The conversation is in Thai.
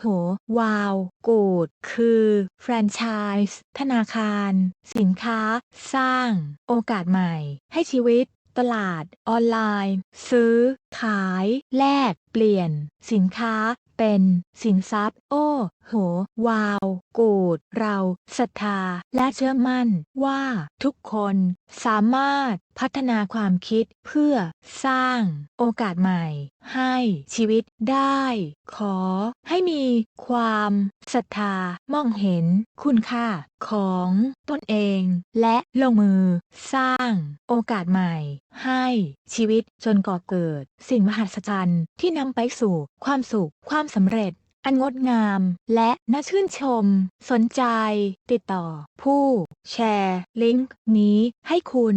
โห วาว กูด คือ แฟรนไชส์ ธนาคาร สินค้า สร้าง โอกาสใหม่ ให้ชีวิต ตลาด ออนไลน์ ซื้อ ขาย แลก เปลี่ยน สินค้า เป็น สินทรัพย์ โอ้โห วาว กูด เราศรัทธา และเชื่อมั่นว่าทุกคนสามารถพัฒนาความคิดเพื่อสร้างโอกาสใหม่ ให้ชีวิตได้ ขอให้มีความศรัทธามองเห็นคุณค่าของตนเอง และลงมือสร้างโอกาสใหม่ ให้ชีวิตจนก่อเกิดสิ่งมหัศจรรย์ที่นำไปสู่ความสุข ความสำเร็จ อันงดงาม และน่าชื่นชม สนใจ ติดต่อ ผู้ แชร์ ลิงก์นี้ให้คุณ